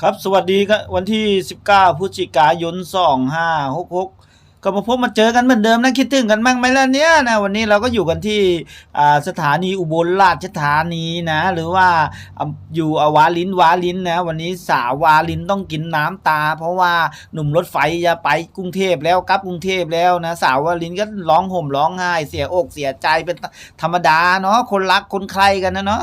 ครับสวัสดีครับวันที่ 19พฤศจิกายน 2566 ก็มาพบมาเจอกันเหมือนเดิมนะคิดถึงกันบ้างไหมล่ะเนี่ยนะวันนี้เราก็อยู่กันที่สถานีอุบลราชธานีนะ หรือว่าอยู่อวาลินวาลินนะวันนี้สาววาลินต้องกินน้ำตา เพราะว่าหนุ่มรถไฟจะไปกรุงเทพแล้วกลับกรุงเทพแล้วนะสาววาลินก็ร้องห่มร้องไห้เสียอกเสียใจเป็นธรรมดาเนาะคนรักคนใครกันนะเนาะ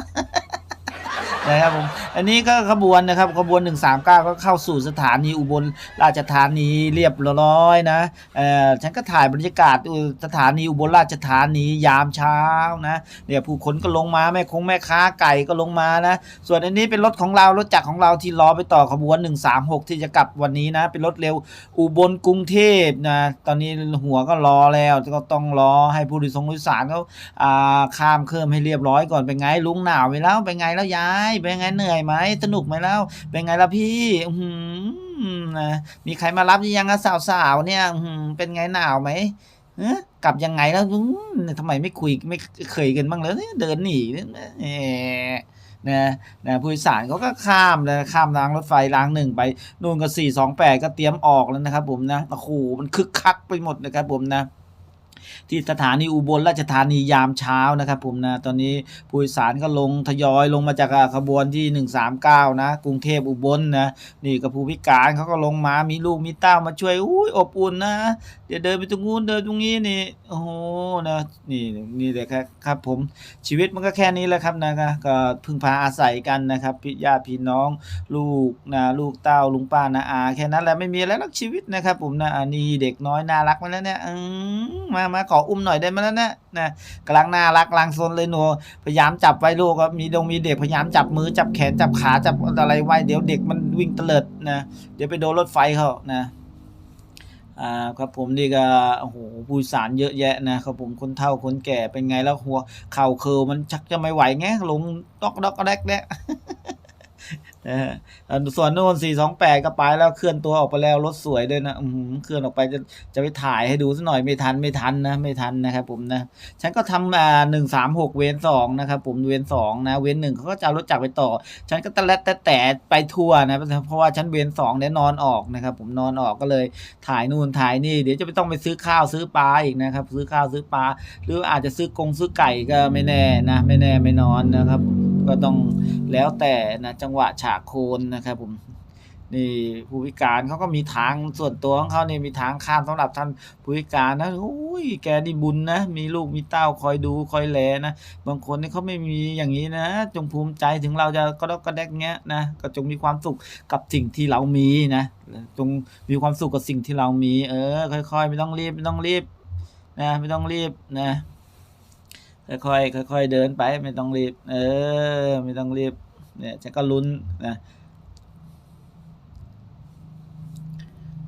นะครับผมอันนี้ก็ขบวนนะครับขบวน 139 ก็เข้าสู่สถานีอุบลราชธานีเรียบร้อยนะเอ่อฉันก็ถ่ายบรรยากาศสถานีอุบลราชธานียามเช้านะเนี่ยผู้คนก็ลงมาแม่คงแม่ค้าไก่ก็ลงมานะส่วนอันนี้เป็นรถของเรารถจักรของเราที่รอไปต่อขบวน 136 ที่จะกลับวันนี้นะเป็นรถเร็วอุบลกรุงเทพนะตอนนี้หัวก็รอแล้วก็ต้องรอให้ผู้โดยสารเขาอ่าข้ามเครื่องให้เรียบร้อยก่อนเป็นไงลุงหนาวไหมแล้วเป็นไงแล้วยายเป็นไงเหนื่อยไหมสนุกไหมแล้ว เป็นไงล่ะพี่หือนะมีใครมารับยังอะสาวๆเนี่ยเป็นไงหนาวไหมกลับยังไงแล้วทำไมไม่คุยไม่เคยกันบ้างเลยเดินหนีเอ๊ะนะนะผู้โดยสารเขาก็ข้ามเลยข้ามรางรถไฟรางหนึ่งไปนู่นก็สี่สองแปดก็เตรียมออกแล้วนะครับผมนะโอ้โหมันคึกคักไปหมดนะครับผมนะ ที่สถานีอุบลราชธานียามเช้านะครับผมนะตอนนี้ผู้โดยสารก็ลงทยอยลงมาจากขบวนที่ 139 นะ กรุงเทพอุบลนะนี่กับผู้พิการเขาก็ลงมามีลูกมีเต้ามาช่วยอุ้ยอบอุ่นนะ เดี๋ยวเดินไปตรงนู้นเดินตรงนี้นี่โอ้โหนะนี่นี่เลยครับครับผมชีวิตมันก็แค่นี้แหละครับนะก็พึ่งพาอาศัยกันนะครับพี่ญาติพี่น้องลูกนะลูกเต้าลุงป้านาอาแค่นั้นแหละไม่มีอะไรหรักชีวิตนะครับผมนะอันนี้เด็กน้อยน่ารักมาแล้วเนี่ยอืมมามาขออุ้มหน่อยได้ไหมแล้วเนี่ยนะกำลังน่ารักกำลังซนเลยหนูพยายามจับไว้ลูกก็มีดงมีเด็กพยายามจับมือจับแขนจับขาจับอะไรไว้เดี๋ยวเด็กมันวิ่งเตลิดนะเดี๋ยวไปโดนรถไฟเขานะอ่าครับผมนี่ก็โอ้โหผู้สารเยอะแยะนะครับผมคนเฒ่าคนแก่เป็นไงแล้วหัวเข่าเคิร์มันชักจะไม่ไหวไงลงดอกดอกแดกแดก นะฮะส่วนโน่น428ก็ไปแล้วเคลื่อนตัวออกไปแล้วรถสวยด้วยนะอือหือเคลื่อนออกไปจะจะไปถ่ายให้ดูสักหน่อยไม่ทันไม่ทันนะไม่ทันนะครับผมนะฉันก็ทำอ่า136เว้น2นะครับผมเว้น2นะเว้น1เขาก็จะรถจักรไปต่อ ฉันก็ตะแลดแต่แต่ไปทั่วนะเพราะว่าฉันเว้น2เนี่ยนอนออกนะครับผมนอนออกก็เลยถ่ายนู่นถ่ายนี่เดี๋ยวจะไม่ต้องไปซื้อข้าวซื้อปลาอีกนะครับซื้อข้าวซื้อปลาหรืออาจจะซื้อกงซื้อไก่ก็ไม่แน่นะไม่แน่ไม่นอนนะครับ ก็ต้องแล้วแต่นะจังหวะฉากโคนนะครับผมนี่ผู้พิการเขาก็มีทางส่วนตัวของเขาเนี่ยมีทางข้ามสำหรับท่านผู้พิการนะโอ้ยแกนี่บุญนะ มีลูกมีเต้าคอยดูคอยแลนะบางคนนี่เขาไม่มีอย่างนี้นะ จงภูมิใจถึงเราจะก็ดอกกระแดกเงี้ยนะก็จงมีความสุขกับสิ่งที่เรามีนะจงมีความสุขกับสิ่งที่เรามี เออ ค่อย ๆ ไม่ต้องรีบไม่ต้องรีบนะไม่ต้องรีบนะ ค่อยๆค่อยๆเดินไปไม่ต้องรีบ เออ ไม่ต้องรีบ เนี่ยฉันก็ลุ้นนะ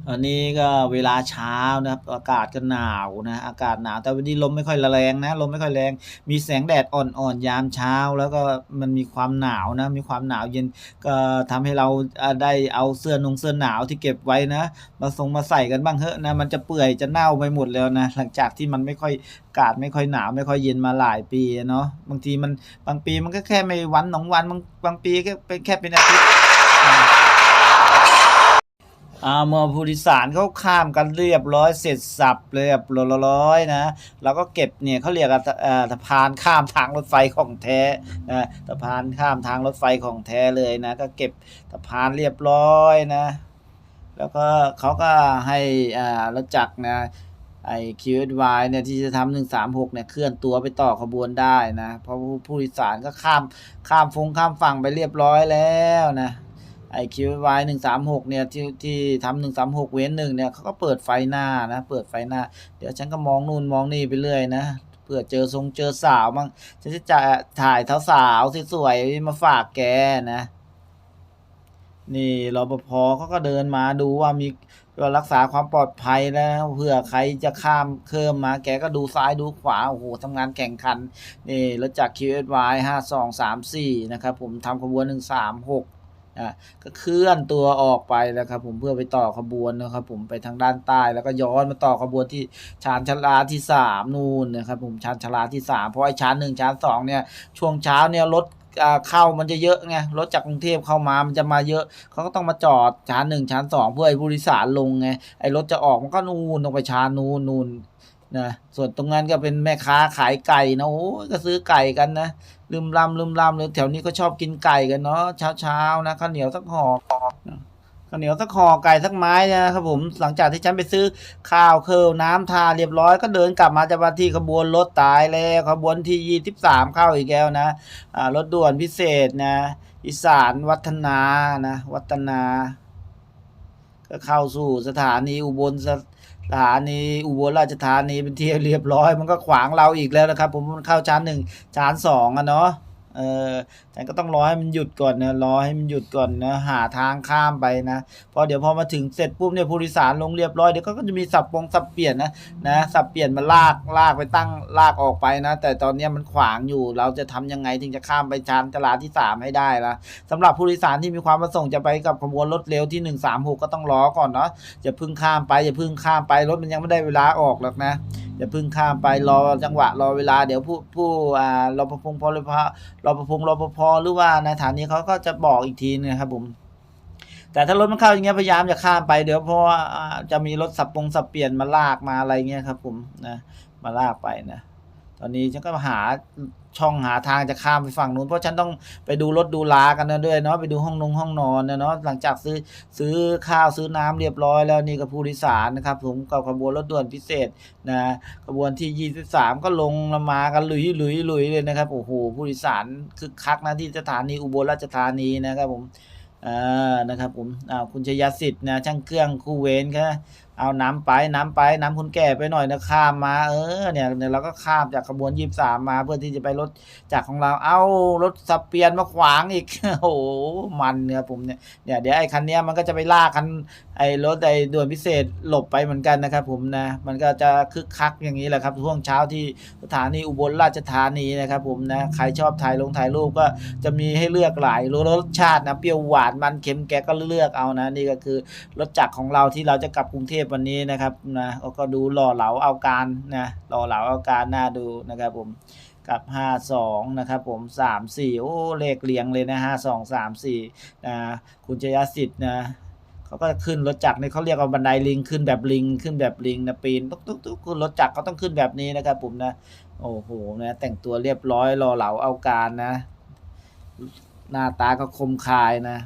อันนี้ก็เวลาเช้านะครับอากาศก็หนาวนะอากาศหนาวแต่วันนี้ลมไม่ค่อยแรงนะลมไม่ค่อยแรง มีแสงแดดอ่อนๆยามเช้า แล้วก็มันมีความหนาวนะมีความหนาวเย็นก็ทำให้เราได้เอาเสื้อนงเสื้อหนาวที่เก็บไว้นะมาส่งมาใส่กันบ้างเถอะนะมันจะเปื่อยจะเน่าไปหมดแล้วนะหลังจากที่มันไม่ค่อยอากาศไม่ค่อยหนาวไม่ค่อยเย็นมาหลายปีเนาะบางทีมันบางปีมันก็แค่ไม่วันสองวันบางบางปีก็เป็นแค่เป็นอาทิตย์ อ่าเมื่อผู้โดยสารเขาข้ามกันเรียบร้อยเสร็จสับเรียบร้อยนะเราก็เก็บเนี่ยเขาเรียกว่าสะพานข้ามทางรถไฟของแท้นะสะพานข้ามทางรถไฟของแท้เลยนะ ก็เก็บสะพานเรียบร้อยนะ แล้วก็เขาก็ให้อ่ารถจักรนะไอ้ QSY เนี่ยที่จะทำหนึ่งสามหกเนี่ยเคลื่อนตัวไปต่อขบวนได้นะ เพราะผู้ผู้โดยสารก็ข้ามข้ามฟงข้ามฝั่งไปเรียบร้อยแล้วนะ ไอ้ QSY หนึ่งสามหกเนี่ยที่ที่ทำหนึ่งสามหกเว้นหนึ่งเนี่ยเขาก็เปิดไฟหน้านะ เปิดไฟหน้า เดี๋ยวฉันก็มองนู่นมองนี่ไปเรื่อยนะเผื่อเจอทรงเจอสาวมั่งฉันจะจะถ่ายเท้าสาวสวยๆมาฝากแกนะ นี่รปภเขาก็เดินมาดูว่ามีว่ารักษาความปลอดภัยแล้วเผื่อใครจะข้ามเคลื่อนมา แกก็ดูซ้ายดูขวา โอ้โหทำงานแข่งขัน นี่รถจาก QSY ห้าสองสามสี่นะครับ ผมทำขบวนห นะก็เคลื่อนตัวออกไปนะครับ ผมเพื่อไปต่อขบวนนะครับ ผมไปทางด้านใต้แล้วก็ย้อนมาต่อขบวนที่ชานชลาที่สามนู่นนะครับ ผมชานชลาที่สามเพราะไอ้ชานหนึ่งชานสองเนี่ยช่วงเช้าเนี่ยรถเข้ามันจะเยอะไงรถจากกรุงเทพเข้ามามันจะมาเยอะเขาก็ต้องมาจอดชั้นหนึ่งชั้นสองเพื่อให้ผู้โดยสารลงไงไอ้รถจะออกมันก็นู่นต้องไปชานนู่นนู่น นะส่วนตรงนั้นก็เป็นแม่ค้าขายไก่นะโอ้ก็ซื้อไก่กันนะลืมลำลืมลำเลยแถวนี้ก็ชอบกินไก่กันเนาะเช้าเช้านะข้าวเหนียวสักห่อข้าวเหนียวสักห่อไก่สักไม้นะครับผมหลังจากที่ฉันไปซื้อข้าวเคิลน้ำทาเรียบร้อยก็เดินกลับมาจะมาที่ขบวนรถตายแล้วขบวนที่ยี่สิบสามเข้าอีกแล้วนะอ่ารถด่วนพิเศษนะอีสานวัฒนานะวัฒนา ก็เข้าสู่สถานีอุบล สถานีอุบลราชธานีเป็นที่เรียบร้อย มันก็ขวางเราอีกแล้วนะครับ ผมมันเข้าชั้นหนึ่งชั้นสองอะเนาะ เออแต่ก็ต้องรอให้มันหยุดก่อนนะรอให้มันหยุดก่อนนะหาทางข้ามไปนะพราะเดี๋ยวพอมาถึงเสร็จปุ๊บเนี่ยผู้โดยสารลงเรียบร้อยเดี๋ยวก็จะมีสับปงสับเปลี่ยนนะนะสับเปลี่ยนมาลากลากไปตั้งลากออกไปนะ แต่ตอนนี้มันขวางอยู่ เราจะทำยังไงถึงจะข้ามไปชั้นจราดที่สามให้ได้ละสำหรับผู้โดยสารที่มีความประสงค์จะไปกับขบวนรถเร็วที่ 136 ก็ต้องรอก่อนเนาะอย่าพึ่งข้ามไปอย่าพึ่งข้ามไปรถมันยังไม่ได้เวลาออกหรอกนะอย่าพึ่งข้ามไปรอจังหวะรอเวลาเดี๋ยวผู้ผู้อ่ารปภพงพรปภรปภหรือว่าในฐานนี้เขาก็จะบอกอีกทีนึงนะครับผมแต่ถ้ารถมันเข้าอย่างเงี้ยพยายามจะข้ามไปเดี๋ยวเพราะว่าอ่าจะมีรถสับปงสับเปลี่ยนมาลากมาอะไรเงี้ยครับ ผมนะมาลากไปนะ อนนี้ฉันก็หาช่องหาทางจะข้ามไปฝั่งนู้น เพราะฉันต้องไปดูรถดูลากันนะด้วยเนาะไปดูห้องนงห้องนอนนะเนาะหลังจากซื้อซื้อข้าวซื้อน้ำเรียบร้อยแล้วนี่ก็ผู้โดยสารนะครับผมกับขบวนรถด่วนพิเศษนะขบวนที่ 23 ก็ลงมากันลุยลุยลุยเลยนะครับโอ้โหผู้โดยสารคึกคักนะที่สถานีอุบลราชธานีนะครับผมอ่านะครับผมอ่าคุณชยสิทธิ์นะช่างเครื่องคู่เวรครับ เอาน้ำไปน้ำไปน้ำคุณแก่ไปหน่อยนะข้ามมาเออเนี่ยเนี่ยเราก็ข้ามจากขบวนยี่สามมาเพื่อที่จะไปรถจากของเรา เอารถสเปียนมาขวางอีกโอ้โหมันเนี่ยผมเนี่ยเนี่ยเดี๋ยวไอ้คันเนี้ยมันก็จะไปลากคันไอ้รถไอ้ด่วนพิเศษหลบไปเหมือนกันนะครับผมนะมันก็จะคึกคักอย่างนี้แหละครับช่วงเช้าที่สถานีอุบลราชธานีนะครับผมนะใครชอบถ่ายลงถ่ายรูปก็จะมีให้เลือกหลายรสชาตินะเปรี้ยวหวานมันเค็มแกก็เลือกเอานะนี่ก็คือรถจักรของเราที่เราจะกลับกรุงเทพวันนี้นะครับนะก็ดูหล่อเหลาเอาการนะหล่อเหลาเอาการน่าดูนะครับผมกับ 52 นะครับผม 34 โอ้ เลขเรียงเลยนะ 52 34นะคุณชยสิทธิ์นะเขาก็ขึ้นรถจักรนี่เขาเรียกว่าบันไดลิง ขึ้นแบบลิง ขึ้นแบบลิงนะปีนตุ๊กตุ๊กตุ๊กขึ้นรถจักรก็ต้องขึ้นแบบนี้นะครับผมนะ โอ้โหนะแต่งตัวเรียบร้อยหล่อเหลาเอาการนะ หน้าตาก็คมคายนะ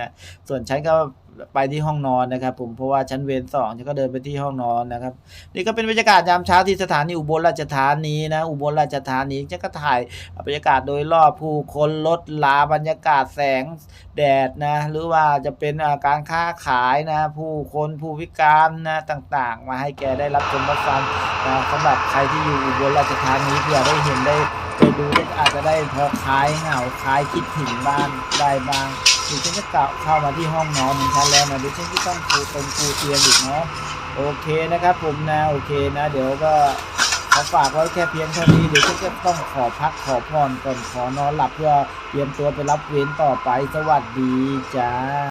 นะส่วนฉันก็ ไปที่ห้องนอนนะครับ ผมเพราะว่าชั้นเวรสองฉันก็เดินไปที่ห้องนอนนะครับ นี่ก็เป็นบรรยากาศยามเช้าที่สถานีอุบลราชธานีนะอุบลราชธานีฉันก็ถ่ายบรรยากาศโดยรอบผู้คนรถลาบรรยากาศแสงแดดนะ หรือว่าจะเป็นาการค้าขายนะ ผู้คนผู้พิการนะต่างๆ มาให้แกได้รับชมรับฟังนะสำหรับใครที่อยู่อุบลราชธานีเผื่อได้เห็นได้ ไปดูก็อาจจะได้พอคลายเหงาคลายคิดถึงบ้านได้บ้างเดี๋ยวฉันจะกลับเข้ามาที่ห้องนอนของฉันแล้วนะเดี๋ยวฉันก็ต้องปูตรงปูเตียงอีกเนาะโอเคนะครับ ผมนะโอเคนะ เดี๋ยวก็ขอฝากไว้แค่เพียงเท่านี้เดี๋ยวฉันจะต้องขอพักขอพรก่อนขอนอนหลับเพื่อเตรียมตัวไปรับเวรต่อไปสวัสดีจ้า